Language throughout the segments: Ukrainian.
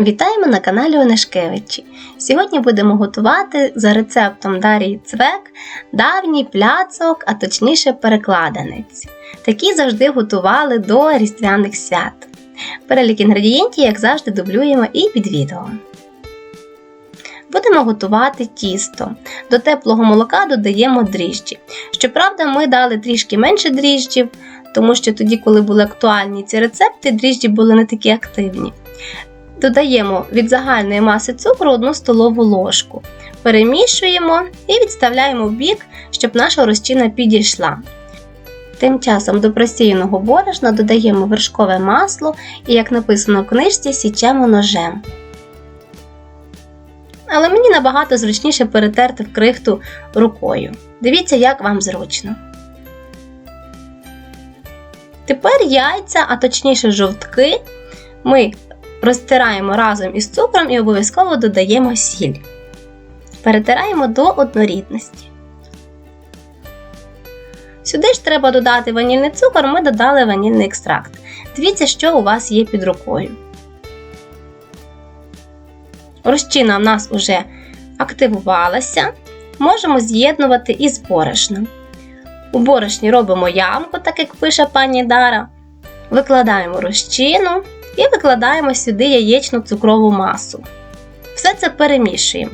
Вітаємо на каналі Онешкевичі. Сьогодні будемо готувати за рецептом Дарії Цвек давній пляцок, а точніше перекладенець. Такі завжди готували до різдвяних свят. Перелік інгредієнтів, як завжди, дублюємо і під відео. Будемо готувати тісто. До теплого молока додаємо дріжджі. Щоправда, ми дали трішки менше дріжджів, тому що тоді, коли були актуальні ці рецепти, дріжджі були не такі активні. Додаємо від загальної маси цукру 1 столову ложку. Перемішуємо і відставляємо в бік, щоб наша розчина підійшла. Тим часом до просіяного борошна додаємо вершкове масло і, як написано в книжці, січемо ножем. Але мені набагато зручніше перетерти в крихту рукою. Дивіться, як вам зручно. Тепер яйця, а точніше жовтки, ми розтираємо разом із цукром і обов'язково додаємо сіль. Перетираємо до однорідності. Сюди ж треба додати ванільний цукор, ми додали ванільний екстракт. Дивіться, що у вас є під рукою. Розчина в нас вже активувалася. Можемо з'єднувати із борошном. У борошні робимо ямку, так як пише пані Дара. Викладаємо розчину і викладаємо сюди яєчну цукрову масу. Все це перемішуємо.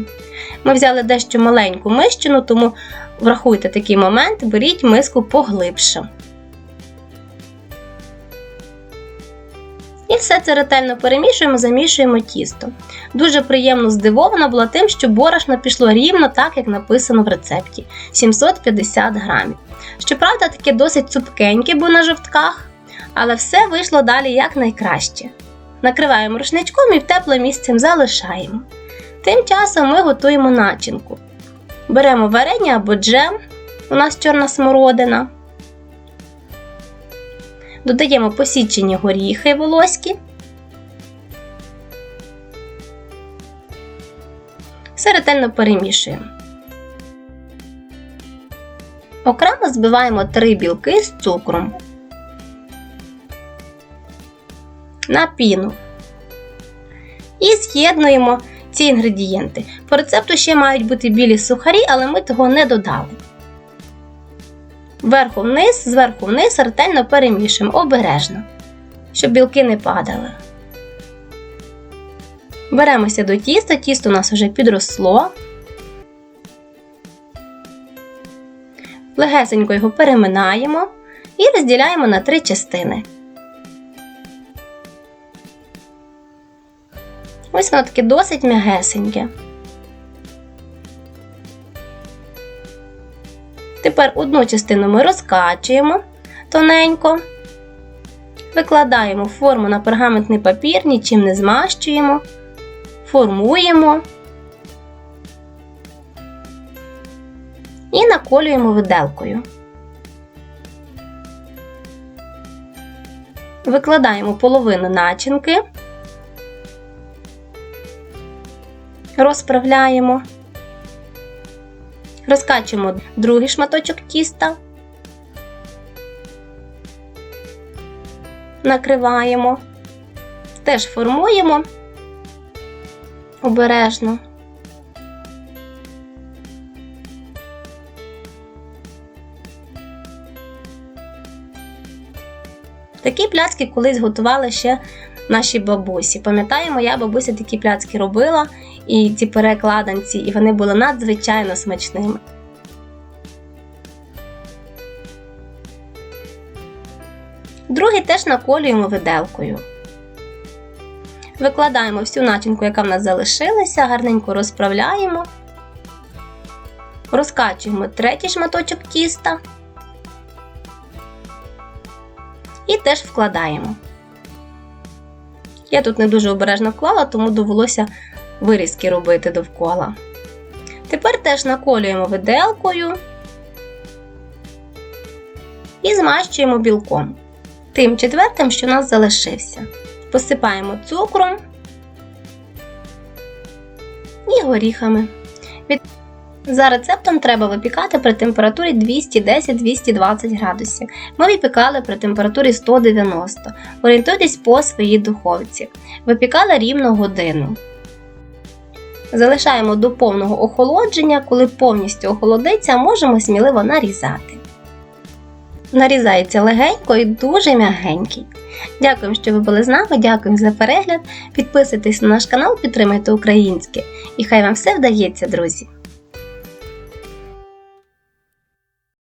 Ми взяли дещо маленьку мищину, тому врахуйте такий момент, беріть миску поглибше. І все це ретельно перемішуємо, замішуємо тісто. Дуже приємно здивована була тим, що борошно пішло рівно так, як написано в рецепті 750 грамів. Щоправда, таке досить цупкеньке, бо на жовтках, але все вийшло далі як найкраще. Накриваємо рушничком і в тепле місце залишаємо. Тим часом ми готуємо начинку. Беремо варення або джем, у нас чорна смородина. Додаємо посічені горіхи волоські. Все ретельно перемішуємо. Окремо збиваємо три білки з цукром. На піну. І з'єднуємо ці інгредієнти. По рецепту ще мають бути білі сухарі, але ми того не додали. Вверху вниз, зверху вниз ретельно перемішуємо обережно, щоб білки не падали. Беремося до тіста, тісто у нас вже підросло. Легесенько його переминаємо і розділяємо на три частини. Ось воно таке досить м'ягесеньке. Тепер одну частину ми розкачуємо тоненько, викладаємо форму на пергаментний папір, нічим не змащуємо, формуємо і наколюємо виделкою. Викладаємо половину начинки, розправляємо. Розкачуємо другий шматочок тіста, накриваємо, теж формуємо обережно. Такі пляцки колись готували ще наші бабусі. Пам'ятаю, моя бабуся такі пляцки робила, і ці перекладанці, і вони були надзвичайно смачними. Другий теж наколюємо виделкою. Викладаємо всю начинку, яка в нас залишилася, гарненько розправляємо, розкачуємо третій шматочок тіста і теж вкладаємо. Я тут не дуже обережно вклала, тому довелося вирізки робити довкола. Тепер теж наколюємо виделкою і змащуємо білком. Тим четвертим, що у нас залишився. Посипаємо цукром і горіхами. За рецептом треба випікати при температурі 210-220 градусів. Ми випікали при температурі 190. Орієнтуйтесь по своїй духовці. Випікали рівно годину. Залишаємо до повного охолодження, коли повністю охолодиться, можемо сміливо нарізати. Нарізається легенько і дуже м'ягенький. Дякуємо, що ви були з нами, дякуємо за перегляд. Підписуйтесь на наш канал, підтримайте українське. І хай вам все вдається, друзі!